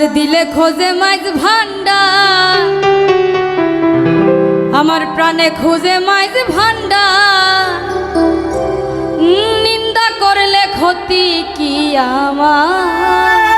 আমার দিলে খোঁজে মাইজ ভান্ডা আমার প্রাণে খোঁজে মাইজ ভান্ডা নিন্দা করলে ক্ষতি কি আমার?